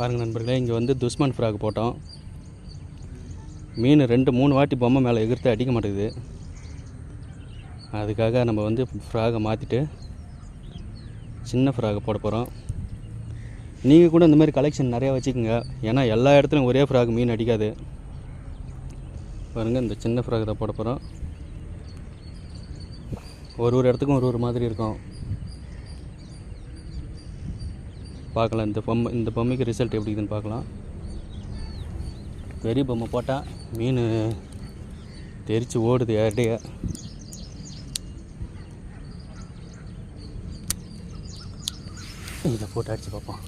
பாருங்கள் நண்பர்களே இங்கே வந்து துஷ்மன் ஃப்ராக் போட்டோம். மீன் ரெண்டு மூணு வாட்டி பொம்மை மேலே எகிர்த்து அடிக்க மாட்டேங்குது. அதுக்காக நம்ம வந்து ஃப்ராகை மாற்றிட்டு சின்ன ஃப்ராகை போட போகிறோம் நீங்கள் கூட இந்த மாதிரி கலெக்ஷன் நிறையா வச்சுக்கோங்க. ஏன்னா எல்லா இடத்துலையும் ஒரே ஃப்ராக் மீன் அடிக்காது. பாருங்கள் இந்த சின்ன ஃப்ராக் தான் போட போகிறோம் ஒரு ஒரு இடத்துக்கும் ஒரு ஒரு மாதிரி இருக்கும். பார்க்கலாம். இந்த பொம்மை இந்த பொம்மைக்கு ரிசல்ட் எப்படி இருக்குதுன்னு பார்க்கலாம். பெரிய பொம்மை போட்டால் மீன் தெரித்து ஓடுது இடையே இதை போட்டு அடித்து பார்ப்போம்.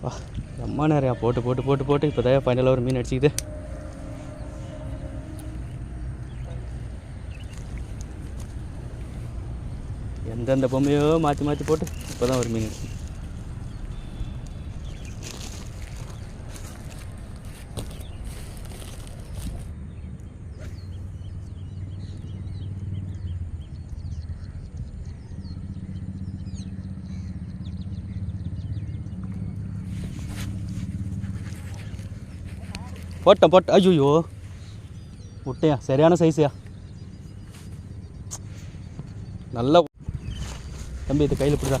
வா அம்மா நிறையா போட்டு போட்டு போட்டு போட்டு இப்போ தான் ஃபைனலாக ஒரு மீன் அடிச்சுக்குது. எந்தெந்த பொம்மையோ மாற்றி மாற்றி போட்டு இப்போ தான் ஒரு மீன் அடிச்சிது போட்டேன் போட்டேன் ஐயோ முட்டையா? சரியான சைஸையா நல்லா தம்பி இது கையில் பிடிடா.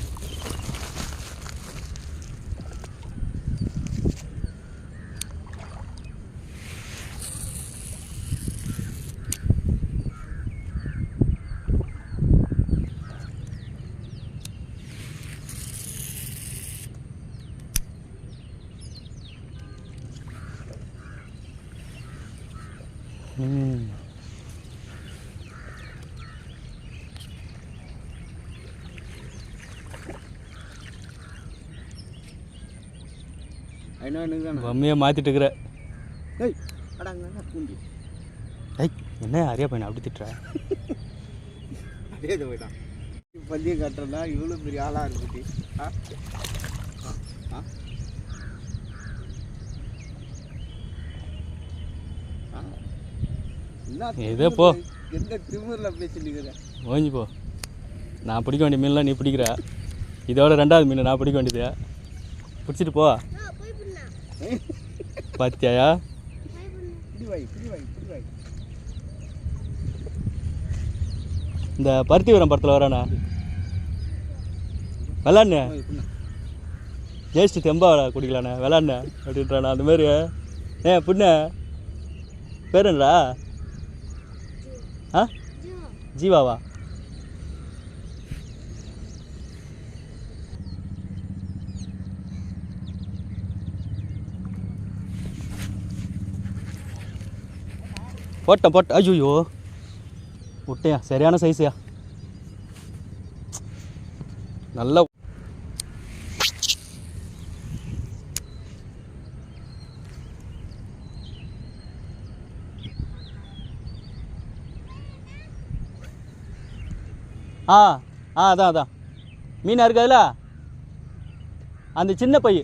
பொம்மையை மாற்றிட்டு இருக்கிற. ஏய் பூண்டி. ஐய் என்ன அரியா பையனை அப்படி திட்டுற? அதே போயிட்டான் பள்ளியை கட்டுறதா இவ்வளோ பெரிய ஆளாக இருக்குது ஆ? ஆ. இதோ போ. எந்த பேசிட்டு ஓஞ்சி போ. நான் பிடிக்க வேண்டிய மீன்லாம் நீ பிடிக்கிற. இதோட ரெண்டாவது மீன் நான் பிடிக்க வேண்டியது. பிடிச்சிட்டு போ. பாத்தியாயா? இந்த பருத்தி வீரம் படத்தில் வரானே? விளாட்னே? வை, இப்படிண்ணா. ஜெயிச்சு தெம்பா குடிக்கலாண்ணே விளாட்னே? அப்படின்றாண்ணா அந்த மாதிரி. ஏ புண்ண பேர் என்னடா? ஆ? ஜீவாவா? போட்டேன் போட்டேன். ஐயோ விட்டையா சரியான சைஸையா நல்லா ஆ ஆ அதான் அதான். மீனா இருக்காதுல அந்த சின்ன பை.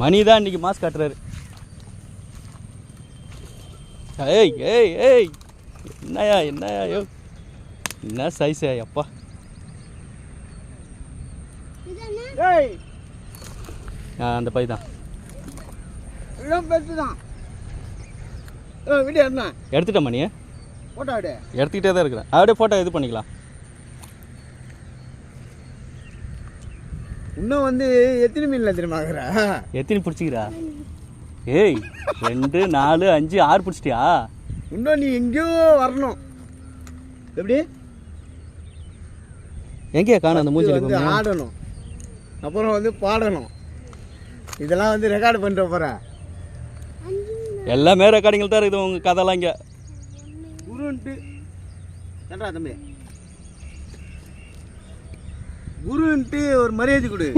மணி தான் இன்னைக்கு மாஸ்க் காட்டுறாரு. ஏய் ஏய் ஏய். என்னயா என்னயா யோ. என்ன சைஸா அப்பா ஏய் அந்த பை தான். எடுத்துட்டேன் மணி. ஃபோட்டோ எடு. எடுத்துக்கிட்டே தான் இருக்கிறேன். அப்படியே ஃபோட்டோ இது பண்ணிக்கலாம். இன்னும் வந்து எத்தனை மீனில் தெரியுமாக்குற எத்தனை பிடிச்சிக்கிறா? ஏய் ரெண்டு நாலு அஞ்சு ஆறு பிடிச்சிட்டியா? இன்னும் நீ எங்கேயோ வரணும். எப்படி? எங்கேயா காணும் அந்த மூஞ்சி வந்து ஆடணும். அப்புறம் வந்து பாடணும். இதெல்லாம் வந்து ரெக்கார்டு பண்ணிட்டு போகிறேன் எல்லாமே ரெக்கார்டிங்கில் தான் இருக்குது உங்கள் கதைலாம் இங்கே. குருன்ட்டு. ஏன்டா தம்பி? குருன்ட்டு ஒரு மரியாதை கொடு.